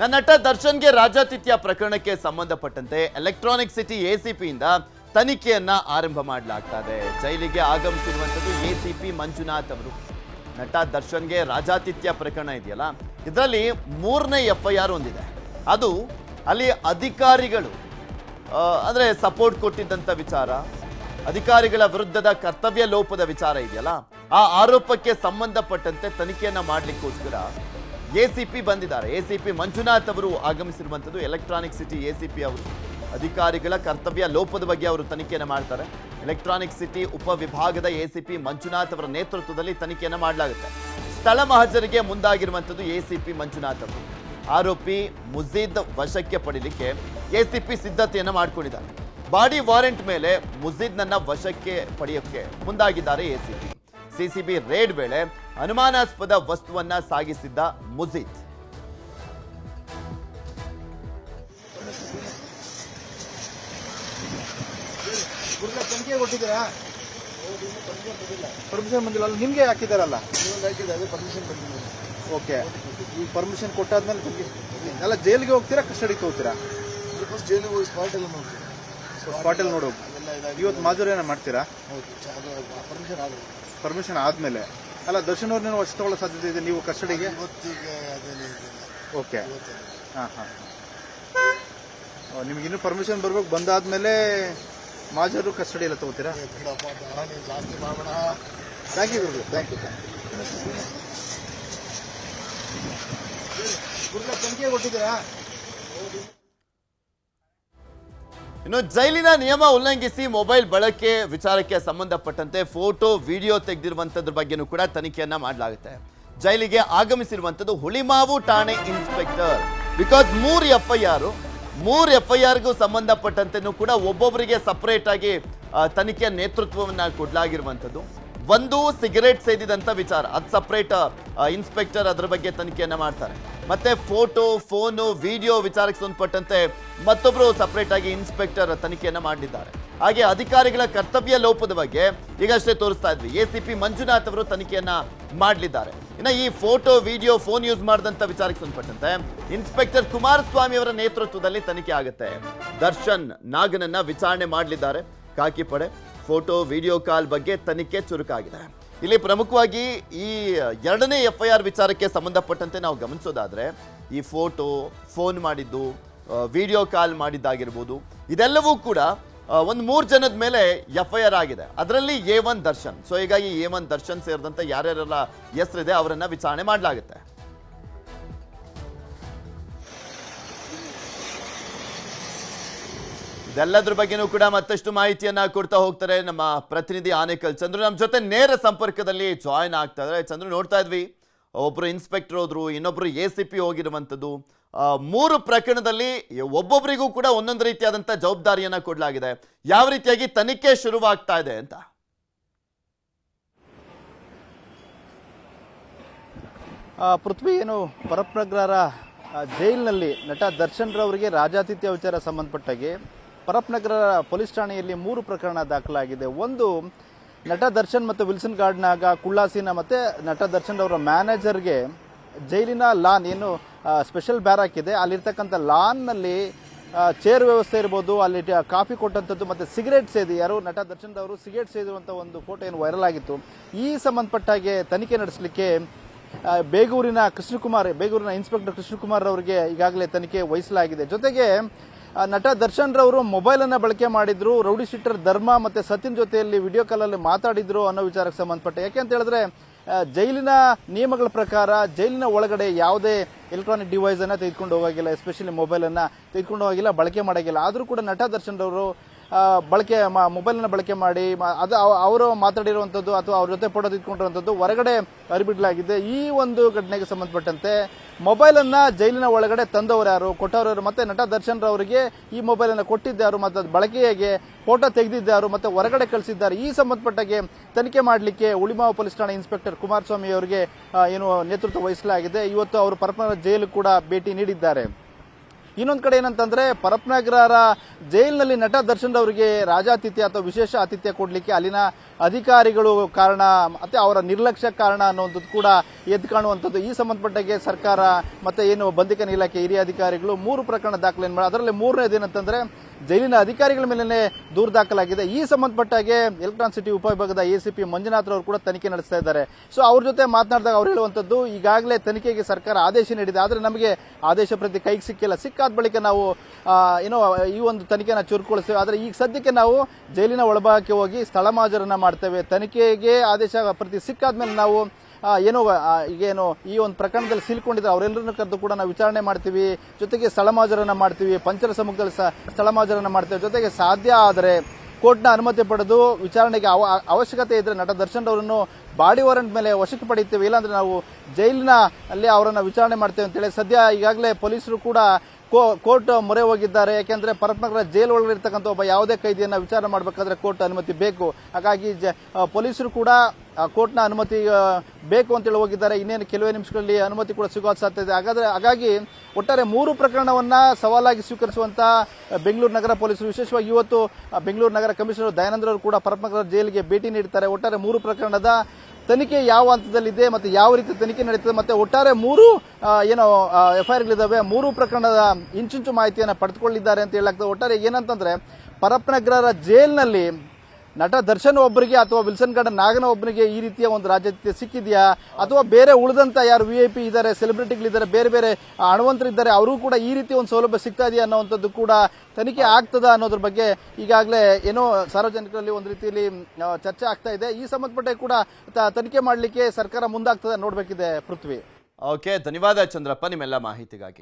ನಟ ದರ್ಶನ್ಗೆ ರಾಜಾತಿಥ್ಯ ಪ್ರಕರಣಕ್ಕೆ ಸಂಬಂಧಪಟ್ಟಂತೆ ಎಲೆಕ್ಟ್ರಾನಿಕ್ ಸಿಟಿ ಎಸಿಪಿಯಿಂದ ತನಿಖೆಯನ್ನ ಆರಂಭ ಮಾಡಲಾಗ್ತಾ ಇದೆ ಜೈಲಿಗೆ ಆಗಮಿಸಿರುವಂಥದ್ದು ಎಸಿಪಿ ಮಂಜುನಾಥ್ ಅವರು. ನಟ ದರ್ಶನ್ಗೆ ರಾಜಾತಿಥ್ಯ ಪ್ರಕರಣ ಇದೆಯಲ್ಲ? ಇದರಲ್ಲಿ ಮೂರನೇ ಎಫ್ ಐ ಹೊಂದಿದೆ ಅದು ಅಲ್ಲಿ ಅಧಿಕಾರಿಗಳು ಅಂದ್ರೆ ಸಪೋರ್ಟ್ ಕೊಟ್ಟಿದ್ದಂಥ ವಿಚಾರ, ಅಧಿಕಾರಿಗಳ ವಿರುದ್ಧದ ಕರ್ತವ್ಯ ಲೋಪದ ವಿಚಾರ ಇದೆಯಲ್ಲ? ಆ ಆರೋಪಕ್ಕೆ ಸಂಬಂಧಪಟ್ಟಂತೆ ತನಿಖೆಯನ್ನ ಮಾಡ್ಲಿಕ್ಕೋಸ್ಕರ ಎಸಿಪಿ ಬಂದಿದ್ದಾರೆ. ಎಸಿಪಿ ಮಂಜುನಾಥ್ ಅವರು ಆಗಮಿಸಿರುವಂಥದ್ದು ಎಲೆಕ್ಟ್ರಾನಿಕ್ ಸಿಟಿ ಎಸಿಪಿ ಅವರು. ಅಧಿಕಾರಿಗಳ ಕರ್ತವ್ಯ ಲೋಪದ ಬಗ್ಗೆ ಅವರು ತನಿಖೆಯನ್ನು ಮಾಡ್ತಾರೆ. ಎಲೆಕ್ಟ್ರಾನಿಕ್ ಸಿಟಿ ಉಪವಿಭಾಗದ ಪಿ ಮಂಜುನಾಥ್ ಅವರ ನೇತೃತ್ವದಲ್ಲಿ ತನಿಖೆಯನ್ನು ಮಾಡಲಾಗುತ್ತೆ. ಸ್ಥಳ ಮಹಜರಿಗೆ ಮುಂದಾಗಿರುವಂಥದ್ದು ಎಸಿಪಿ ಮಂಜುನಾಥ್ ಅವರು. ಆರೋಪಿ ಮುಜೀದ್ ವಶಕ್ಕೆ ಪಡಿಲಿಕ್ಕೆ ಎಸಿಪಿ ಸಿದ್ಧತೆಯನ್ನು ಮಾಡಿಕೊಂಡಿದ್ದಾರೆ. ಬಾಡಿ ವಾರೆಂಟ್ ಮೇಲೆ ಮುಜೀದ್ನನ್ನ ವಶಕ್ಕೆ ಪಡೆಯೋಕ್ಕೆ ಮುಂದಾಗಿದ್ದಾರೆ ಎಸಿಪಿ ಸಿಸಿಬಿ ರೇಡ್ ವೇಳೆ ಅನುಮಾನಾಸ್ಪದ ವಸ್ತುವನ್ನ ಸಾಗಿಸಿದ್ದ ಮುಜೀದ್ ಪರ್ಮಿಷನ್ ಬಂದಿಲ್ಲ. ಅಲ್ಲ ನಿಮಗೆ ಹಾಕಿದಾರಲ್ಲ ಓಕೆ ಈ ಪರ್ಮಿಷನ್ ಕೊಟ್ಟಾದ್ಮೇಲೆ ಎಲ್ಲ ಜೈಲಿಗೆ ಹೋಗ್ತೀರಾ ಕಸ್ಟಡಿಗೆ ಹೋಗ್ತೀರಾ? ಸ್ಪಾಟಲ್ಲಿ ನೋಡು ಇವತ್ತು ಮಾಜೂರಿ ಏನೋ ಮಾಡ್ತೀರಾ ಪರ್ಮಿಷನ್ ಆದ್ಮೇಲೆ. ಅಲ್ಲ ದರ್ಶನ್ ಅವ್ರನ್ನೇನು ವಶ ತಗೊಳ್ಳೋ ಸಾಧ್ಯತೆ ಇದೆ ನೀವು ಕಸ್ಟಡಿಗೆ? ಇವತ್ತಿಗೆ ಓಕೆ. ಹಾಂ ಹಾಂ ನಿಮ್ಗೆ ಇನ್ನೂ ಪರ್ಮಿಷನ್ ಬರ್ಬೇಕು ಬಂದಾದ್ಮೇಲೆ ಮಾಜರು ಕಸ್ಟಡಿ ಎಲ್ಲ ತಗೋತೀರಾ? ಏ, ಬಿಡಪ್ಪ ಬೇಡ ನೀವು ಜಾಸ್ತಿ ಮಾಡೋಣ ಥ್ಯಾಂಕ್ ಯು ಗುರುಗಳು ಥ್ಯಾಂಕ್ ಯು ಗುರುಗಳ ಕೊಟ್ಟಿದ್ದೀರಾ? ಇನ್ನು ಜೈಲಿನ ನಿಯಮ ಉಲ್ಲಂಘಿಸಿ ಮೊಬೈಲ್ ಬಳಕೆ, ವಿಚಾರಕ್ಕೆ ಸಂಬಂಧಪಟ್ಟಂತೆ ಫೋಟೋ, ವಿಡಿಯೋ ತೆಗೆದಿರುವಂಥದ್ರ ಬಗ್ಗೆನೂ ಕೂಡ ತನಿಖೆಯನ್ನ ಮಾಡಲಾಗುತ್ತೆ. ಜೈಲಿಗೆ ಆಗಮಿಸಿರುವಂಥದ್ದು ಹುಳಿಮಾವು ಠಾಣೆ ಇನ್ಸ್ಪೆಕ್ಟರ್. ಬಿಕಾಸ್ ಮೂರು ಎಫ್ ಐ ಆರ್ ಮೂರು ಎಫ್ ಐ ಆರ್ಗೂ ಸಂಬಂಧಪಟ್ಟಂತೆಯೂ ಕೂಡ ಒಬ್ಬೊಬ್ಬರಿಗೆ ಸಪರೇಟ್ ಆಗಿ ತನಿಖೆಯ ನೇತೃತ್ವವನ್ನ ಕೊಡಲಾಗಿರುವಂಥದ್ದು. ಒಂದು ಸಿಗರೇಟ್ ಸೇದಿದಂತ ವಿಚಾರ. ಅದು ಸಪ್ರೇಟ್ ಇನ್ಸ್ಪೆಕ್ಟರ್ ಅದರ ಬಗ್ಗೆ ತನಿಖೆಯನ್ನ ಮಾಡ್ತಾರೆ. ಮತ್ತೆ ಫೋಟೋ ಫೋನು ವಿಡಿಯೋ ವಿಚಾರಕ್ಕೆ ಸಂಬಂಧಪಟ್ಟಂತೆ ಮತ್ತೊಬ್ಬರು ಸಪ್ರೇಟ್ ಆಗಿ ಇನ್ಸ್ಪೆಕ್ಟರ್ ತನಿಖೆಯನ್ನ ಮಾಡಲಿದ್ದಾರೆ ಹಾಗೆ ಅಧಿಕಾರಿಗಳ ಕರ್ತವ್ಯ ಲೋಪದ ಬಗ್ಗೆ ಈಗಷ್ಟೇ ತೋರಿಸ್ತಾ ಇದ್ವಿ. ಎ ಸಿ ಪಿ ಮಂಜುನಾಥ್ ಅವರು ತನಿಖೆಯನ್ನ ಮಾಡಲಿದ್ದಾರೆ. ಇನ್ನು ಈ ಫೋಟೋ ವಿಡಿಯೋ ಫೋನ್ ಯೂಸ್ ಮಾಡಿದಂತ ವಿಚಾರಕ್ಕೆ ಸಂಬಂಧಪಟ್ಟಂತೆ ಇನ್ಸ್ಪೆಕ್ಟರ್ ಕುಮಾರಸ್ವಾಮಿ ಅವರ ನೇತೃತ್ವದಲ್ಲಿ ತನಿಖೆ ಆಗುತ್ತೆ. ದರ್ಶನ್ ನಾಗನನ್ನ ವಿಚಾರಣೆ ಮಾಡಲಿದ್ದಾರೆ. ಕಾಕಿ ಪಡೆ ಫೋಟೋ, ವಿಡಿಯೋ ಕಾಲ್ ಬಗ್ಗೆ ತನಿಖೆ ಚುರುಕಾಗಿದೆ. ಇಲ್ಲಿ ಪ್ರಮುಖವಾಗಿ ಈ ಎರಡನೇ ಎಫ್ ಐ ಆರ್ ವಿಚಾರಕ್ಕೆ ಸಂಬಂಧಪಟ್ಟಂತೆ ನಾವು ಗಮನಿಸೋದಾದ್ರೆ, ಈ ಫೋಟೋ, ಫೋನ್ ಮಾಡಿದ್ದು ವಿಡಿಯೋ ಕಾಲ್ ಮಾಡಿದ್ದಾಗಿರ್ಬೋದು, ಇದೆಲ್ಲವೂ ಕೂಡ ಒಂದು ಮೂರು ಜನದ ಮೇಲೆ ಎಫ್ ಐ ಆರ್ ಆಗಿದೆ. ಅದರಲ್ಲಿ ಎ ಒನ್ ದರ್ಶನ್. ಸೊ, ಹೀಗಾಗಿ ಎ ಒನ್ ದರ್ಶನ್ ಸೇರಿದಂತೆ ಯಾರ್ಯಾರೆಲ್ಲ ಹೆಸರಿದೆ, ಅವರನ್ನ ವಿಚಾರಣೆ ಮಾಡಲಾಗುತ್ತೆ. ಇದೆಲ್ಲದ್ರ ಬಗ್ಗೆನೂ ಕೂಡ ಮತ್ತಷ್ಟು ಮಾಹಿತಿಯನ್ನ ಕೊಡ್ತಾ ಹೋಗ್ತಾರೆ ನಮ್ಮ ಪ್ರತಿನಿಧಿ ಆನೇಕಲ್. ಚಂದ್ರು ನಮ್ಮ ಜೊತೆ ನೇರ ಸಂಪರ್ಕದಲ್ಲಿ ಜಾಯಿನ್ ಆಗ್ತಾ ಇದ್ದಾರೆ ಚಂದ್ರು, ನೋಡ್ತಾ ಇದ್ವಿ. ಒಬ್ರು ಇನ್ಸ್ಪೆಕ್ಟರ್ ಹೋದ್ರು, ಇನ್ನೊಬ್ರು ಎ ಸಿ ಪಿ ಹೋಗಿರುವಂಥದ್ದು. ಮೂರು ಪ್ರಕರಣದಲ್ಲಿ ಒಬ್ಬೊಬ್ಬರಿಗೂ ಕೂಡ ಒಂದೊಂದು ರೀತಿಯಾದಂಥ ಜವಾಬ್ದಾರಿಯನ್ನ ಕೊಡಲಾಗಿದೆ. ಯಾವ ರೀತಿಯಾಗಿ ತನಿಖೆ ಶುರುವಾಗ್ತಾ ಇದೆ ಅಂತ? ಪೃಥ್ವಿ, ಏನು ಪರಪ್ರಗ್ರಹರ ಜೈಲಿನಲ್ಲಿ ನಟ ದರ್ಶನ್ ರವರಿಗೆ ರಾಜಾತಿಥ್ಯ ವಿಚಾರ ಸಂಬಂಧಪಟ್ಟಾಗೆ ಪರಪ್ನಗರ ಪೊಲೀಸ್ ಠಾಣೆಯಲ್ಲಿ ಮೂರು ಪ್ರಕರಣ ದಾಖಲಾಗಿದೆ. ಒಂದು, ನಟ ದರ್ಶನ್ ಮತ್ತು ವಿಲ್ಸನ್ ಗಾರ್ಡ್ನಾಗ ಕುಳ್ಳಾಸಿನ ಮತ್ತು ನಟ ದರ್ಶನ್ ಅವರ ಮ್ಯಾನೇಜರ್ಗೆ ಜೈಲಿನ ಲಾನ್ ಏನು ಸ್ಪೆಷಲ್ ಬ್ಯಾರಾಕ್ ಇದೆ ಅಲ್ಲಿರ್ತಕ್ಕಂಥ ಲಾನ್ನಲ್ಲಿ ಚೇರ್ ವ್ಯವಸ್ಥೆ ಇರ್ಬೋದು, ಅಲ್ಲಿ ಕಾಫಿ ಕೊಟ್ಟಂಥದ್ದು ಮತ್ತು ಸಿಗರೇಟ್ ಸೇದಿ, ಯಾರು ನಟ ದರ್ಶನ್ ಅವರು ಸಿಗರೇಟ್ ಸೇದಿರುವಂಥ ಒಂದು ಫೋಟೋ ಏನು ವೈರಲ್ ಆಗಿತ್ತು. ಈ ಸಂಬಂಧಪಟ್ಟಾಗೆ ತನಿಖೆ ನಡೆಸಲಿಕ್ಕೆ ಬೇಗೂರಿನ ಕೃಷ್ಣಕುಮಾರ್, ಬೇಗೂರಿನ ಇನ್ಸ್ಪೆಕ್ಟರ್ ಕೃಷ್ಣಕುಮಾರ್ ಅವರಿಗೆ ಈಗಾಗಲೇ ತನಿಖೆ ವಹಿಸಲಾಗಿದೆ. ಜೊತೆಗೆ ನಟ ದರ್ಶನ್ ರವರು ಮೊಬೈಲ್ ಅನ್ನ ಬಳಕೆ ಮಾಡಿದ್ರು, ರೌಡಿ ಶೀಟರ್ ಧರ್ಮ ಮತ್ತೆ ಸತೀನ್ ಜೊತೆಯಲ್ಲಿ ವಿಡಿಯೋ ಕಾಲ್ ಅಲ್ಲಿ ಮಾತಾಡಿದ್ರು ಅನ್ನೋ ವಿಚಾರಕ್ಕೆ ಸಂಬಂಧಪಟ್ಟ. ಯಾಕೆ ಅಂತ ಹೇಳಿದ್ರೆ ಜೈಲಿನ ನಿಯಮಗಳ ಪ್ರಕಾರ ಜೈಲಿನ ಒಳಗಡೆ ಯಾವುದೇ ಎಲೆಕ್ಟ್ರಾನಿಕ್ ಡಿವೈಸ್ ಅನ್ನ ತೆಗೆದುಕೊಂಡು ಹೋಗಿಲ್ಲ ಎಸ್ಪೆಷಲಿ ಮೊಬೈಲ್ ಅನ್ನ ತೆಗೆದುಕೊಂಡು ಹೋಗಿಲ್ಲ, ಬಳಕೆ ಮಾಡಾಗಿಲ್ಲ. ಆದರೂ ಕೂಡ ನಟ ದರ್ಶನ್ ರವರು ಬಳಕೆ ಮೊಬೈಲ್ ಅನ್ನ ಬಳಕೆ ಮಾಡಿ ಅದು ಅವರು ಮಾತಾಡಿರುವಂಥದ್ದು ಅಥವಾ ಅವ್ರ ಜೊತೆ ಫೋಟೋ ತೆಗೆದುಕೊಂಡಿರುವಂತದ್ದು ಹೊರಗಡೆ ಹರಿಬಿಡಲಾಗಿದೆ. ಈ ಒಂದು ಘಟನೆಗೆ ಸಂಬಂಧಪಟ್ಟಂತೆ ಮೊಬೈಲ್ ಅನ್ನ ಜೈಲಿನ ಒಳಗಡೆ ತಂದವರು ಯಾರು? ಕೊಟ್ಟವರು ಯಾರು? ಮತ್ತೆ ನಟ ದರ್ಶನ್ ರವರಿಗೆ ಈ ಮೊಬೈಲ್ ಅನ್ನ ಕೊಟ್ಟಿದ್ದಾರು ಮತ್ತೆ ಅದು ಬಳಕೆಗೆ ಫೋಟೋ ತೆಗೆದಿದ್ದಾರು ಮತ್ತೆ ಹೊರಗಡೆ ಕಳಿಸಿದ್ದಾರೆ. ಈ ಸಂಬಂಧಪಟ್ಟಗೆ ತನಿಖೆ ಮಾಡಲಿಕ್ಕೆ ಉಳಿಮಾವ ಪೊಲೀಸ್ ಠಾಣೆ ಇನ್ಸ್ಪೆಕ್ಟರ್ ಕುಮಾರಸ್ವಾಮಿ ಅವರಿಗೆ ಏನು ನೇತೃತ್ವ ವಹಿಸಲಾಗಿದೆ. ಇವತ್ತು ಅವರು ಪರಪನ ಜೈಲು ಕೂಡ ಭೇಟಿ ನೀಡಿದ್ದಾರೆ. ಇನ್ನೊಂದು ಕಡೆ ಏನಂತಂದ್ರೆ ಪರಪ್ನಗರ ಜೈಲಿನಲ್ಲಿ ನಟ ದರ್ಶನ್ ಅವರಿಗೆ ರಾಜಾತಿಥ್ಯ ಅಥವಾ ವಿಶೇಷ ಆತಿಥ್ಯ ಕೊಡಲಿಕ್ಕೆ ಅಲ್ಲಿನ ಅಧಿಕಾರಿಗಳು ಕಾರಣ, ಮತ್ತೆ ಅವರ ನಿರ್ಲಕ್ಷ್ಯ ಕಾರಣ ಅನ್ನುವಂಥದ್ದು ಕೂಡ ಎದ್ದು ಕಾಣುವಂಥದ್ದು. ಈ ಸಂಬಂಧಪಟ್ಟಾಗೆ ಸರ್ಕಾರ ಮತ್ತೆ ಏನು ಬಂಧಿಕನ ಇಲಾಖೆ ಹಿರಿಯ ಅಧಿಕಾರಿಗಳು ಮೂರು ಪ್ರಕರಣ ದಾಖಲೆ ಮಾಡಿ ಅದರಲ್ಲಿ ಮೂರನೇದು ಏನಂತಂದ್ರೆ ಜೈಲಿನ ಅಧಿಕಾರಿಗಳ ಮೇಲೆ ದೂರು ದಾಖಲಾಗಿದೆ. ಈ ಸಂಬಂಧಪಟ್ಟಾಗೆ ಎಲೆಕ್ಟ್ರಾನ್ ಸಿಟಿ ಉಪವಿಭಾಗದ ಎಸಿಪಿ ಮಂಜುನಾಥ್ ಅವರು ಕೂಡ ತನಿಖೆ ನಡೆಸ್ತಾ ಇದ್ದಾರೆ. ಸೊ ಅವ್ರ ಜೊತೆ ಮಾತನಾಡಿದಾಗ ಅವ್ರು ಹೇಳುವಂಥದ್ದು, ಈಗಾಗಲೇ ತನಿಖೆಗೆ ಸರ್ಕಾರ ಆದೇಶ ನೀಡಿದೆ. ಆದರೆ ನಮಗೆ ಆದೇಶ ಪ್ರತಿ ಕೈಗೆ ಸಿಕ್ಕಿಲ್ಲ. ಸಿಕ್ಕಾದ ಬಳಿಕ ನಾವು ಏನೋ, ಈ ಒಂದು ತನಿಖೆನ ಚುರುಕುಗೊಳಿಸ್ತೇವೆ. ಆದರೆ ಈಗ ಸದ್ಯಕ್ಕೆ ನಾವು ಜೈಲಿನ ಒಳಭಾಗಕ್ಕೆ ಹೋಗಿ ಸ್ಥಳ ಮಾಜರನ್ನ ಮಾಡ್ತೇವೆ. ತನಿಖೆಗೆ ಆದೇಶ ಪ್ರತಿ ಸಿಕ್ಕಾದ ಮೇಲೆ ನಾವು ಏನೋ ಏನು ಈಗೇನು ಈ ಒಂದು ಪ್ರಕರಣದಲ್ಲಿ ಸಿಲ್ಕೊಂಡಿದ್ರೆ ಅವರೆಲ್ಲರನ್ನು ಕರೆದು ಕೂಡ ನಾವು ವಿಚಾರಣೆ ಮಾಡ್ತೀವಿ. ಜೊತೆಗೆ ಸ್ಥಳಮಾಜರನ್ನ ಮಾಡ್ತೀವಿ. ಪಂಚರ ಸಮ್ಮುಖದಲ್ಲಿ ಸ್ಥಳಮಾಜರನ್ನ ಮಾಡ್ತೇವೆ. ಜೊತೆಗೆ ಸಾಧ್ಯ ಆದರೆ ಕೋರ್ಟ್ನ ಅನುಮತಿ ಪಡೆದು ವಿಚಾರಣೆಗೆ ಅವ ಅವಶ್ಯಕತೆ ಇದ್ರೆ ನಟ ದರ್ಶನ್ ಅವರನ್ನು ಬಾಡಿ ವಾರೆಂಟ್ ಮೇಲೆ ವಶಕ್ಕೆ ಪಡೆಯುತ್ತೇವೆ. ಇಲ್ಲಾಂದ್ರೆ ನಾವು ಜೈಲಿನ ಅಲ್ಲಿ ಅವರನ್ನು ವಿಚಾರಣೆ ಮಾಡ್ತೇವೆ ಅಂತೇಳಿ. ಸದ್ಯ ಈಗಾಗಲೇ ಪೊಲೀಸರು ಕೂಡ ಕೋರ್ಟ್ ಮೊರೆ ಹೋಗಿದ್ದಾರೆ. ಯಾಕೆಂದ್ರೆ ಪರತ್ನಗರ ಜೈಲ್ ಒಳಗಡೆ ಒಬ್ಬ ಯಾವುದೇ ಕೈದಿಯನ್ನ ವಿಚಾರಣೆ ಮಾಡಬೇಕಾದ್ರೆ ಕೋರ್ಟ್ ಅನುಮತಿ ಬೇಕು. ಹಾಗಾಗಿ ಪೊಲೀಸರು ಕೂಡ ಕೋರ್ಟ್ನ ಅನುಮತಿ ಬೇಕು ಅಂತೇಳಿ ಹೋಗಿದ್ದಾರೆ. ಇನ್ನೇನು ಕೆಲವೇ ನಿಮಿಷಗಳಲ್ಲಿ ಅನುಮತಿ ಕೂಡ ಸಿಗೋ ಸಾಧ್ಯತೆ ಇದೆ. ಹಾಗಾದ್ರೆ, ಹಾಗಾಗಿ ಒಟ್ಟಾರೆ ಮೂರು ಪ್ರಕರಣವನ್ನು ಸವಾಲಾಗಿ ಸ್ವೀಕರಿಸುವಂಥ ಬೆಂಗಳೂರು ನಗರ ಪೊಲೀಸರು, ವಿಶೇಷವಾಗಿ ಇವತ್ತು ಬೆಂಗಳೂರು ನಗರ ಕಮಿಷನರ್ ದಯಾನಂದ್ರ ಅವರು ಕೂಡ ಪರಮನಗರ ಜೈಲಿಗೆ ಭೇಟಿ ನೀಡುತ್ತಾರೆ ಒಟ್ಟಾರೆ ಮೂರು ಪ್ರಕರಣದ ತನಿಖೆ ಯಾವ ಹಂತದಲ್ಲಿದೆ ಮತ್ತು ಯಾವ ರೀತಿ ತನಿಖೆ ನಡೀತದೆ ಮತ್ತು ಒಟ್ಟಾರೆ ಮೂರು ಏನೋ ಎಫ್ಐಆರ್ಗಳಿದ್ದಾವೆ ಮೂರು ಪ್ರಕರಣದ ಇಂಚಿಂಚು ಮಾಹಿತಿಯನ್ನು ಪಡೆದುಕೊಳ್ಳಿದ್ದಾರೆ ಅಂತ ಹೇಳಲಾಗ್ತದೆ. ಒಟ್ಟಾರೆ ಏನಂತಂದರೆ ಪರಪ್ಪನಗರರ ಜೈಲ್ನಲ್ಲಿ ನಟ ದರ್ಶನ್ ಒಬ್ಬರಿಗೆ ಅಥವಾ ವಿಲ್ಸನ್ ಗಡ ನಾಗನ ಒಬ್ಬರಿಗೆ ಈ ರೀತಿಯ ಒಂದು ರಾಜ್ಯತೆ ಸಿಕ್ಕಿದೆಯಾ? ಅಥವಾ ಬೇರೆ ಉಳಿದಂತ ಯಾರು ವಿ ಐ ಪಿ ಇದ್ದಾರೆ ಸೆಲೆಬ್ರಿಟಿಗಳಿದ್ದಾರೆ ಬೇರೆ ಬೇರೆ ಹಣವಂತರಿದ್ದಾರೆ ಅವರು ಕೂಡ ಈ ರೀತಿ ಒಂದು ಸೌಲಭ್ಯ ಸಿಗ್ತಾ ಇದೆಯಾ ಅನ್ನೋವಂಥದ್ದು ಕೂಡ ತನಿಖೆ ಆಗ್ತದ ಅನ್ನೋದ್ರ ಬಗ್ಗೆ ಈಗಾಗಲೇ ಏನೋ ಸಾರ್ವಜನಿಕರಲ್ಲಿ ಒಂದು ರೀತಿಯಲ್ಲಿ ಚರ್ಚೆ ಆಗ್ತಾ ಇದೆ. ಈ ಸಂಬಂಧಪಟ್ಟ ಕೂಡ ತನಿಖೆ ಮಾಡಲಿಕ್ಕೆ ಸರ್ಕಾರ ಮುಂದಾಗ್ತದೆ ನೋಡಬೇಕಿದೆ ಪೃಥ್ವಿ. ಓಕೆ ಧನ್ಯವಾದ ಚಂದ್ರಪ್ಪ, ನಿಮ್ಮೆಲ್ಲ ಮಾಹಿತಿಗಾಗಿ.